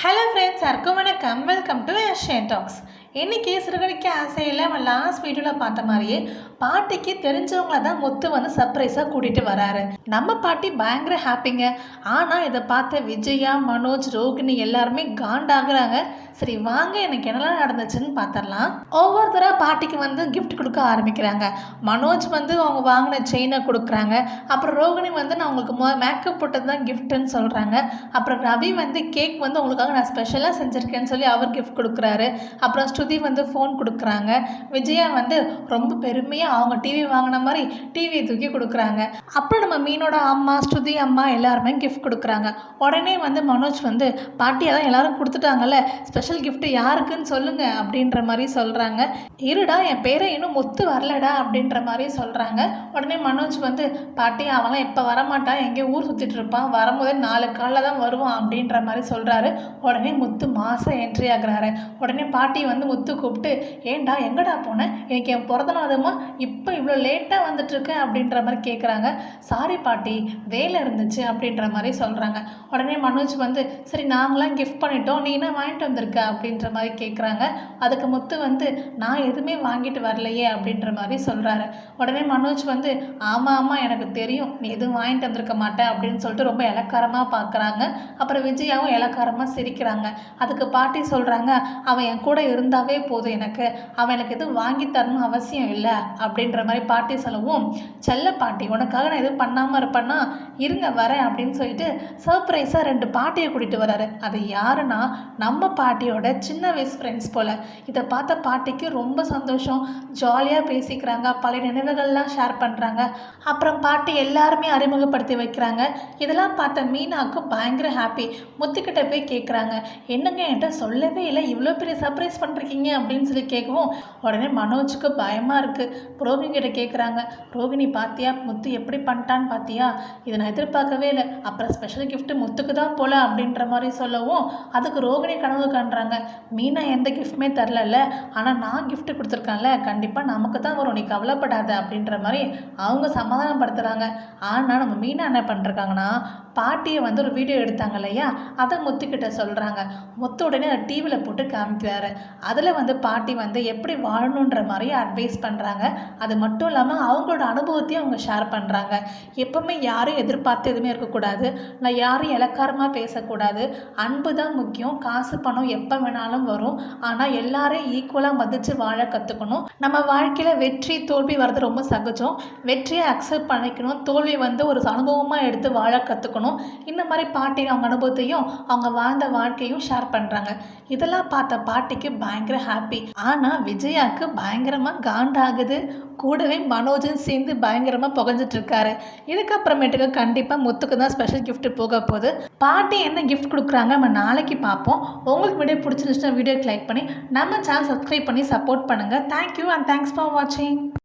Hello friends எல்லாருக்கும் வணக்கம். Welcome to Asian tax இன்றைக்கி சிறுகடிக்க ஆசையில் அவன் லாஸ்ட் வீடியோவில் பார்த்த மாதிரியே பாட்டிக்கு தெரிஞ்சவங்கள தான் முத்து வந்து சர்ப்ரைஸாக கூட்டிகிட்டு வராரு. நம்ம பாட்டி பயங்கர ஹாப்பிங்க ஆனால் இதை பார்த்த விஜயா மனோஜ் ரோகிணி எல்லாருமே காண்டாகிறாங்க. சரி வாங்க எனக்கு என்னெல்லாம் நடந்துச்சுன்னு பார்த்துடலாம். ஒவ்வொருத்தராக பாட்டிக்கு வந்து கிஃப்ட் கொடுக்க ஆரம்பிக்கிறாங்க. மனோஜ் வந்து அவங்க வாங்கின செயினை கொடுக்குறாங்க. அப்புறம் ரோகிணி வந்து நான் உங்களுக்கு மொ மேக்கப் போட்டது தான் கிஃப்ட்டுன்னு சொல்கிறாங்க அப்புறம் ரவி வந்து கேக் வந்து உங்களுக்காக நான் ஸ்பெஷலாக செஞ்சுருக்கேன்னு சொல்லி அவர் கிஃப்ட் கொடுக்குறாரு. அப்புறம் ஸ்ருதி வந்து ஃபோன் கொடுக்குறாங்க. விஜயா வந்து ரொம்ப பெருமையாக அவங்க டிவி வாங்கின மாதிரி டிவியை தூக்கி கொடுக்குறாங்க. அப்புறம் நம்ம மீனோட அம்மா ஸ்ருதி அம்மா எல்லாருமே கிஃப்ட் கொடுக்குறாங்க. உடனே வந்து மனோஜ் வந்து பாட்டியாக தான் எல்லாரும் கொடுத்துட்டாங்கல்ல ஸ்பெஷல் கிஃப்ட்டு யாருக்குன்னு சொல்லுங்க அப்படின்ற மாதிரி சொல்கிறாங்க இருடா என் பேரை இன்னும் ஒத்து வரலடா அப்படின்ற மாதிரி சொல்கிறாங்க உடனே மனோஜ் வந்து பாட்டி அவெல்லாம் இப்போ வரமாட்டான் எங்கேயோ ஊர் சுற்றிட்டு இருப்பான்? வரும்போதே நாலு காலில் தான் வருவான் அப்படின்ற மாதிரி சொல்கிறாரு உடனே முத்து மாதம் என்ட்ரி ஆகுறாரு. உடனே பாட்டி வந்து முத்து கூப்பிட்டு ஏன்டா எங்கடா போனேன் எனக்கு என் பிறந்த நாளுமா இப்போ இவ்வளோ லேட்டாக வந்துட்டுருக்கேன் அப்படின்ற மாதிரி கேட்குறாங்க சாரி பாட்டி வேலை இருந்துச்சு அப்படின்ற மாதிரி சொல்கிறாங்க உடனே மனோஜ் வந்து சரி நாங்களாம் கிஃப்ட் பண்ணிட்டோம் நீ என்ன வாங்கிட்டு வந்திருக்க? அப்படின்ற மாதிரி கேட்குறாங்க அதுக்கு முத்து வந்து நான் எதுவுமே வாங்கிட்டு வரலையே அப்படின்ற மாதிரி சொல்கிறாரு உடனே மனோஜ் வந்து ஆமாம் ஆமாம் எனக்கு தெரியும். நீ எதுவும் வாங்கிட்டு வந்திருக்க மாட்டேன் அப்படின்னு சொல்லிட்டு ரொம்ப இலக்காரமாக பார்க்குறாங்க அப்புறம் விஜயாவும் இலக்காரமாக சிரிக்கிறாங்க. அதுக்கு பாட்டி சொல்கிறாங்க அவன் என் கூட இருந்தாவே போதும். எனக்கு அவன் எனக்கு எதுவும் வாங்கி தரணும் அவசியம் இல்லை அப்படின்ற மாதிரி பாட்டி சொல்லவும் செல்ல பாட்டி உனக்காக நான் எதுவும் பண்ணாமல் இருப்பேன்னா இருங்க வரேன் அப்படின்னு சொல்லிட்டு சர்ப்ரைஸாக ரெண்டு பாட்டியை கூட்டிகிட்டு வராரு. அது யாருன்னா நம்ம பாட்டியோட சின்ன வயசு ஃப்ரெண்ட்ஸ் போல். இதை பார்த்த பாட்டிக்கு ரொம்ப சந்தோஷம். ஜாலியாக பேசிக்கிறாங்க பழைய நினைவுகள்லாம் ஷேர் பண்ணுறாங்க அப்புறம் பாட்டி எல்லாருமே அறிமுகப்படுத்தி வைக்கிறாங்க. இதெல்லாம் பார்த்த மீனாவுக்கு பயங்கர ஹாப்பி முத்துக்கிட்ட போய் கேட்குறாங்க என்னங்க என்கிட்ட சொல்லவே இல்லை. இவ்வளோ பெரிய சர்ப்ரைஸ் பண்ணுறீங்க அப்படின்னு சொல்லி கேட்கவும் உடனே மனோஜுக்கு பயமாக இருக்குது ரோகிணி கிட்ட கேட்குறாங்க ரோகிணி பாத்தியா? முத்து எப்படி பண்ணிட்டான்னு பாத்தியா? இதை நான் எதிர்பார்க்கவே இல்லை. அப்புறம் ஸ்பெஷல் கிஃப்ட் முத்துக்கு தான் போல அப்படின்ற மாதிரி சொல்லவும் அதுக்கு ரோகிணி கனவு காண்றாங்க. மீனா எந்த கிஃப்ட்டுமே தரலல்ல. ஆனால் நான் கிஃப்ட் கொடுத்துருக்கேன்ல. கண்டிப்பாக நமக்கு தான் வரும். நீ கவலைப்படாத அப்படின்ற மாதிரி அவங்க சமாதானப்படுத்துகிறாங்க ஆனால் நம்ம மீனா என்ன பண்ணிருக்காங்கன்னா பாட்டியை வந்து ஒரு வீடியோ எடுத்தாங்க இல்லையா? அதை முத்துக்கிட்ட சொல்கிறாங்க முத்து உடனே அதை டிவியில் போட்டு காமிக்கிறாரு. அதில் வந்து பாட்டி வந்து எப்படி வாழணுன்ற மாதிரி அட்வைஸ் பண்ணுறாங்க அது மட்டும் இல்லாமல் அவங்களோட அனுபவத்தையும் அவங்க ஷேர் பண்ணுறாங்க எப்பவுமே யாரும் எதிர்பார்த்து எதுவுமே இருக்கக்கூடாது. நான் யாரும் இலக்காரமாக பேசக்கூடாது. அன்பு தான் முக்கியம். காசு பணம் எப்போ வேணாலும் வரும். ஆனால் எல்லாரையும் ஈக்குவலாக மதித்து வாழ கற்றுக்கணும் நம்ம வாழ்க்கையில் வெற்றி தோல்வி வர்றது ரொம்ப சகஜம். வெற்றியை அக்செப்ட் பண்ணிக்கணும். தோல்வி வந்து ஒரு அனுபவமாக எடுத்து வாழ கற்றுக்கணும் இந்த மாதிரி பாட்டி அவங்க அனுபவத்தையும் அவங்க வாழ்ந்த வாழ்க்கையும் ஷேர் பண்ணுறாங்க இதெல்லாம் பார்த்த பாட்டிக்கு பயங்கர ஹாப்பி ஆனால் விஜயாவுக்கு பயங்கரமாக காண்டாகுது. கூடவே மனோஜும் சேர்ந்து பயங்கரமாக புகஞ்சிட்டு இருக்காரு இதுக்கப்புறமேட்டுக்கு கண்டிப்பாக முத்துக்கு தான் ஸ்பெஷல் கிஃப்ட் போக போகுது. பாட்டி என்ன கிஃப்ட் கொடுக்குறாங்க நம்ம நாளைக்கு பார்ப்போம். உங்களுக்கு வீடியோ பிடிச்சிருந்துச்சுன்னா வீடியோக்கு லைக் பண்ணி நம்ம சேனல் சப்ஸ்கிரைப் பண்ணி சப்போர்ட் பண்ணுங்கள் thank you and thanks for வாட்சிங்